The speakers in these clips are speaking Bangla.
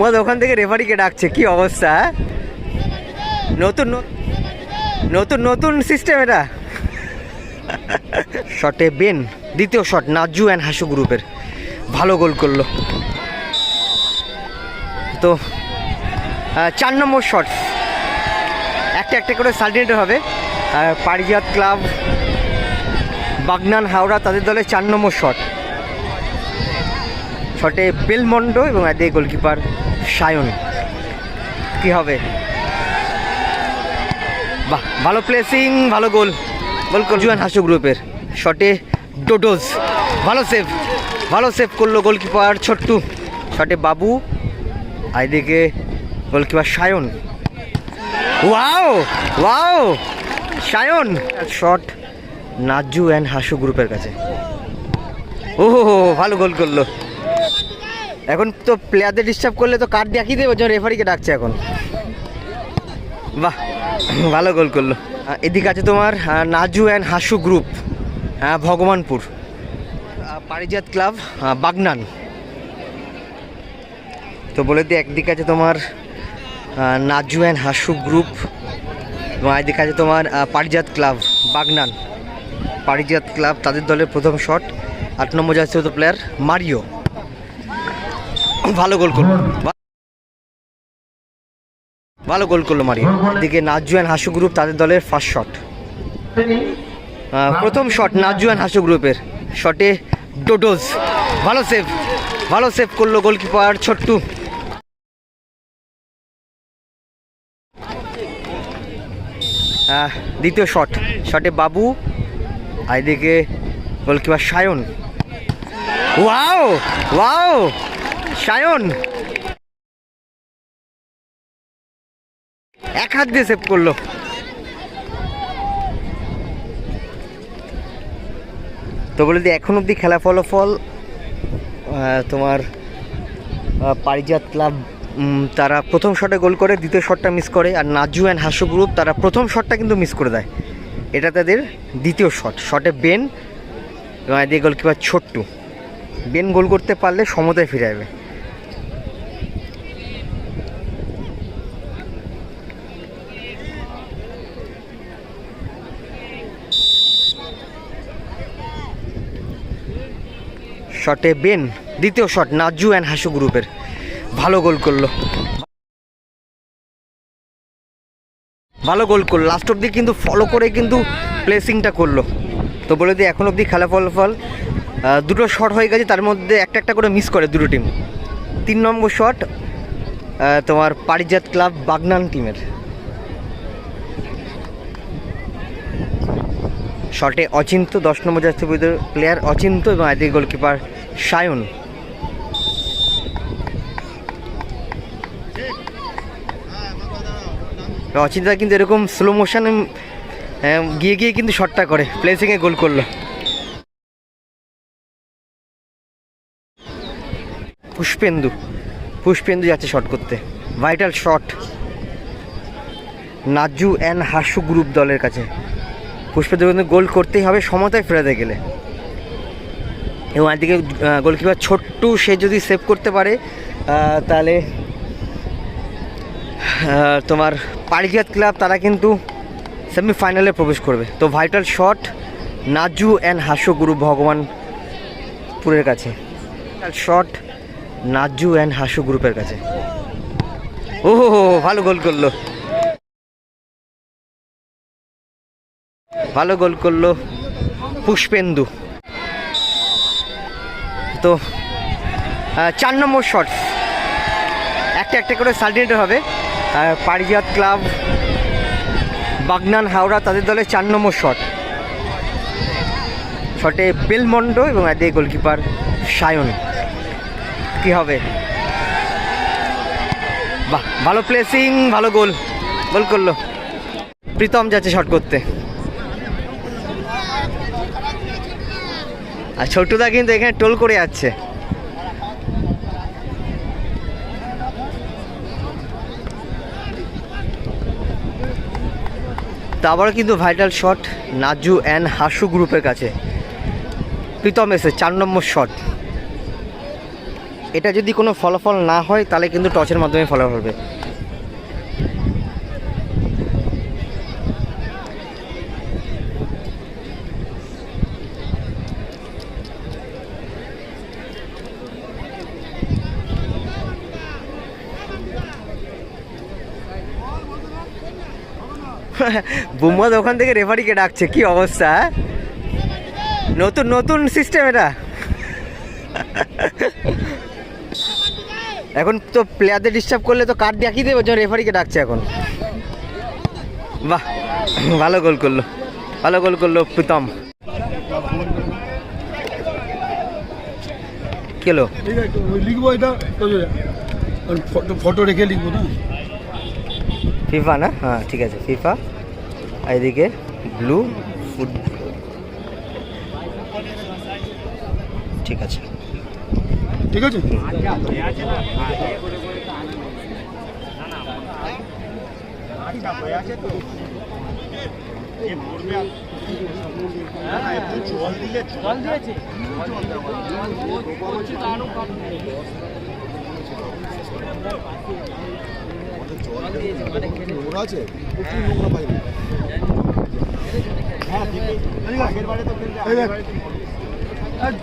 সম্ভবত ওখান থেকে রেফারিকে ডাকছে, কি অবস্থা হ্যাঁ? নতুন নতুন নতুন সিস্টেম এটা। শটে বেন দ্বিতীয় শট নাজু অ্যান্ড হাসু গ্রুপের ভালো গোল করল। তো চার নম্বর শট একটা একটা করে সার্টিনেটর হবে। পারিজাত ক্লাব, বাগনান হাওড়া, তাদের দলে চার নম্বর শট শটে বেলমন্ড এবং এতে গোলকিপার সায়ন। কি হবে? বাহ, ভালো প্লেসিং ভালো গোল গোল করজুয়ান হাসু গ্রুপের শটে ডোডোজ ভালো সেভ ভালো সেভ করল গোলকিপার ছোট্টু। শটে বাবু আর এদিকে goalkeeper Sayan. Wow wow Sayan. Shot Naju and Hasu গ্রুপের কাছে। ও ভালো গোল করল। এখন তো প্লেয়ারদের ডিস্টার্ব করলে তো কার্ড দেখিয়ে দেবে ওই রেফারিকে ডাকছে এখন। বাহ, ভালো গোল করল। এদিকে আছে তোমার নাজু অ্যান্ড হাসু গ্রুপ হ্যাঁ ভগবানপুর। পারিজাত ক্লাব বাগনান। তো বলে দিই, একদিকে আছে তোমার নাজু অ্যান্ড হাসু গ্রুপ এবং একদিকে আছে তোমার পারিজাত ক্লাব বাগনান। পারিজাত ক্লাব তাদের দলের প্রথম শট আট নম্বর যাচ্ছে তো প্লেয়ার মারিও। ভালো গোল করল ভালো গোল করল এদিকে নাজু অ্যান্ড হাসু গ্রুপ তাদের দলের ফার্স্ট শট প্রথম শট নাজু অ্যান্ড হাসু গ্রুপের শটে ডোডোজ ভালো সেভ ভালো সেভ করল গোলকিপার ছোট্টু। দ্বিতীয় শট শটে বাবু। আর এদিকে goalkeeper Sayan. Wow wow Sayan! এক হাত দিয়ে সেভ করল। তো বলে দিই এখন অবধি খেলা ফলাফল তোমার পারিজাত ক্লাব তারা প্রথম শটে গোল করে, দ্বিতীয় শটটা মিস করে, আর নাজু অ্যান্ড হাসু গ্রুপ তারা প্রথম শটটা কিন্তু মিস করে দেয়। এটা তাদের দ্বিতীয় শট শটে বেন এদিকে গোলকিপার ছোট্টু। বেন গোল করতে পারলে সমতায় ফিরে যাবে শটে বেন দ্বিতীয় শট নাজু অ্যান্ড হাসু গ্রুপের। ভালো গোল করল। ভালো গোল করল। লাস্ট অব্দি কিন্তু ফলো করে কিন্তু প্লেসিংটা করল। তো বলে দিই এখন অবধি খেলা ফলাফল আহ, দুটো শট হয়ে গেছে তার মধ্যে একটা একটা করে মিস করে দুটো টিম তিন নম্বর শট তোমার পারিজাত ক্লাব বাগনান টিমের শটে অচিন্ত, দশ নম্বর যাচ্ছে প্লেয়ার অচিন্ত এবং আদিকে গোলকিপার সায়ন। অচিন্তা কিন্তু এরকম স্লো মোশন গিয়ে গিয়ে কিন্তু শটটা করে প্লেসিংয়ে গোল করল। পুষ্পেন্দু পুষ্পেন্দু যাচ্ছে শট করতে। Vital shot Naju and Hasu group দলের কাছে। পুষ্পেন্দু কিন্তু গোল করতেই হবে, সমতায় ফেরাতে গেলে। এবং একদিকে গোলকিপার ছোট্টু, সে যদি সেভ করতে পারে তাহলে তোমার পারিজাত ক্লাব, তারা কিন্তু সেমিফাইনালে প্রবেশ করবে। তো vital shot Naju and Hasu group ভগবানপুরের কাছে। শট নাজু অ্যান্ড হাসু গ্রুপের কাছে। ও ভালো গোল করল। ভালো গোল করল পুষ্পেন্দু। তো চার নম্বর শট একটা একটা করে সার্টিনেটর হবে। পারিজাত ক্লাব, বাগনান হাওড়া তাদের দলে চার নম্বর শট শটে বেলমন্ড এবং এদিকে গোলকিপার সায়ন। কি হবে? বাহ, ভালো প্লেসিং ভালো গোল গোল করল। প্রীতম যাচ্ছে শট করতে। আর ছোট্টুদা কিন্তু এখানে টোল করে যাচ্ছে। তো আবারও কিন্তু vital shot Naju and Hasu গ্রুপের কাছে। প্রীতম এসে চার নম্বর শট এটা যদি কোনো ফলাফল না হয়, তাহলে কিন্তু টসের মাধ্যমে ফলাফল হবে। বুম্মদ ওখান থেকে রেফারিকে ডাকছে কি অবস্থা হ্যাঁ? নতুন নতুন সিস্টেম এটা। এখন তো প্লেয়ারদের ডিস্টার্ব করলে তো কার্ড দেখিয়ে দেবে যখন রেফারিকে ডাকছে এখন। বাহ ভালো গোল করল ভালো গোল করল প্রীতম। কেলো ঠিক আছে লিখব এটা ফটো রেখে লিখব না? ফিফা না? হ্যাঁ ঠিক আছে ফিফা এদিকে ব্লু ফুড ঠিক আছে। ঠিক আছে? ওরা আছে?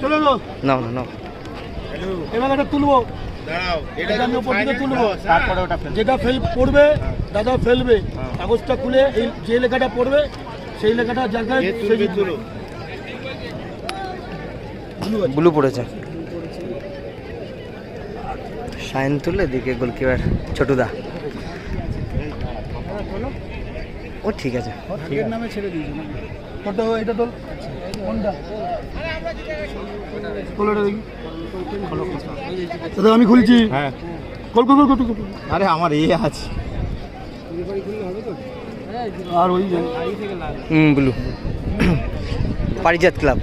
চলে যাও না নাও। এবার এটা তুলবো। উপর দিকে তুলবো। যেটা ফেল পড়বে দাদা ফেলবে। কাগজটা খুলে এই যে লেখাটা পড়বে সেই লেখাটা জায়গায় ব্লু পড়েছে। সাইন তুলে এদিকে গোলকিপার ছোটুদা। ও ঠিক আছে। নামে ছেড়ে দিয়েছি কত এটা তো কোনটা? তোল দেখি। দাদা আমি খুলছি। হ্যাঁ। Call call call call call. আরে আমার এ আছে। আর ওই যে হুম ব্লু পারিজাত ক্লাব।